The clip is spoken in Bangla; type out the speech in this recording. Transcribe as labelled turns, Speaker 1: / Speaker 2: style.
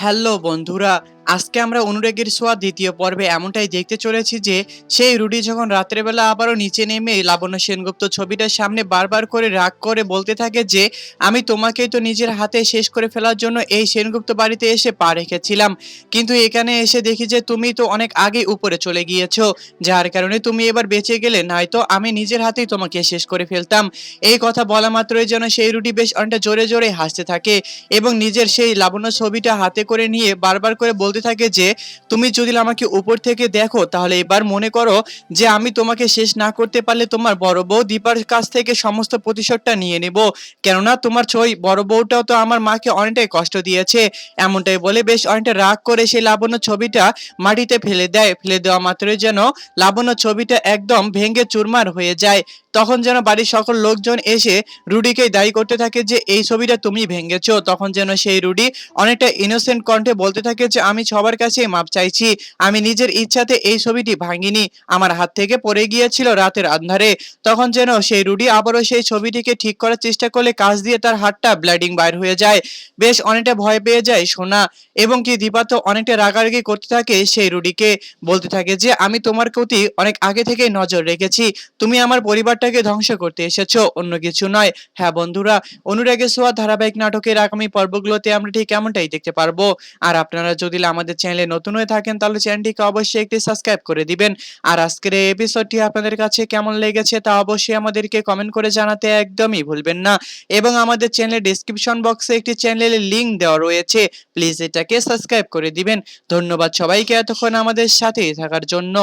Speaker 1: হ্যালো বন্ধুরা আজকে আমরা অনুরাগের সোয়া দ্বিতীয় পর্বে এমনটাই দেখতে চলেছি যে সেই রুডি যখন রাত্রেবেলা আবারও নিচে নেমে লাবণ্য সেনগুপ্ত ছবিটার সামনে বারবার করে রাগ করে বলতে থাকে যে, আমি তোমাকেই তো নিজের হাতে শেষ করে ফেলার জন্য এই সেনগুপ্ত বাড়িতে এসে পা রেখেছিলাম। কিন্তু এখানে এসে দেখি যে তুমি তো অনেক আগে উপরে চলে গিয়েছো। যার কারণে তুমি এবার বেঁচে গেলে, নয়তো আমি নিজের হাতেই তোমাকে শেষ করে ফেলতাম। এই কথা বলা মাত্রই যেন সেই রুটি বেশ অনেকটা জোরে জোরে হাসতে থাকে এবং নিজের সেই লাবণ্য ছবিটা হাতে করে নিয়ে বারবার করে বলতে থাকে যে, তুমি যদি আমাকে উপর থেকে দেখো, তাহলে এবার মনে করো যে, আমি তোমাকে শেষ না করতে পারলে তোমার বড় বউ দীপার কাছ থেকে সমস্ত প্রতিশোধটা নিয়ে নেব। কেননা তোমার ছই বড় বউটাও তো আমার মাকে অনেকটাই কষ্ট দিয়েছে। এমনটাই বলে বেশ অনেকটা রাগ করে সেই লাবণ্য ছবিটা মাটিতে ফেলে দেয়। ফেলে দেওয়া মাত্রই যেন লাবণ্য ছবিটা একদম ভেঙে চুরমার হয়ে যায়। তখন যেন বাড়ির সকল লোকজন এসে রুডিকেই দায়ী করতে থাকে যে, এই ছবিটা তুমি ভেঙেছো। তখন যেন সেই রুডি অনেকটা ইনোসেন্ট কণ্ঠে বলতে থাকে যে, আমি সবার কাছে মাপ চাইছি। আমি নিজের ইচ্ছাতে এই ছবিটি ভাঙিনি। আমার হাত থেকে পড়ে গিয়েছিল রাতের আন্ধারে। তখন যেন সেই রুডি আবারও সেই ছবিটিকে ঠিক করার চেষ্টা করলে কাজ দিয়ে তার হাতটা ব্লাডিং বাইর হয়ে যায়। বেশ অনেকটা ভয় পেয়ে যায় সোনা এবং কি দীপা তো অনেকটা রাগারাগি করতে থাকে সেই রুডিকে। বলতে থাকে যে, আমি তোমার প্রতি অনেক আগে থেকে নজর রেখেছি। তুমি আমার পরিবারটাকে ধ্বংস করতে এসেছ। অন্য কিছু নয়। হ্যাঁ বন্ধুরা অনুরাগে সোয়া ধারাবাহিক নাটকের আগামী পর্বগুলোতে আমরা ঠিক এমনটাই দেখতে পারব। আর আপনারা যদি আমাদের চ্যানেলে নতুন হয়ে থাকেন, তাহলে চ্যানেলটিকে অবশ্যই একটি সাবস্ক্রাইব করে দিবেন। আর আজকের এই এপিসোডটি আপনাদের কাছে কেমন লেগেছে তা অবশ্যই আমাদেরকে কমেন্ট করে জানাতে একদমই ভুলবেন না। এবং আমাদের চ্যানেলের ডিসক্রিপশন বক্সে একটি চ্যানেলের লিংক দেওয়া রয়েছে। প্লিজ এটাকে সাবস্ক্রাইব করে দিবেন। ধন্যবাদ সবাইকে এতক্ষণ আমাদের সাথেই থাকার জন্য।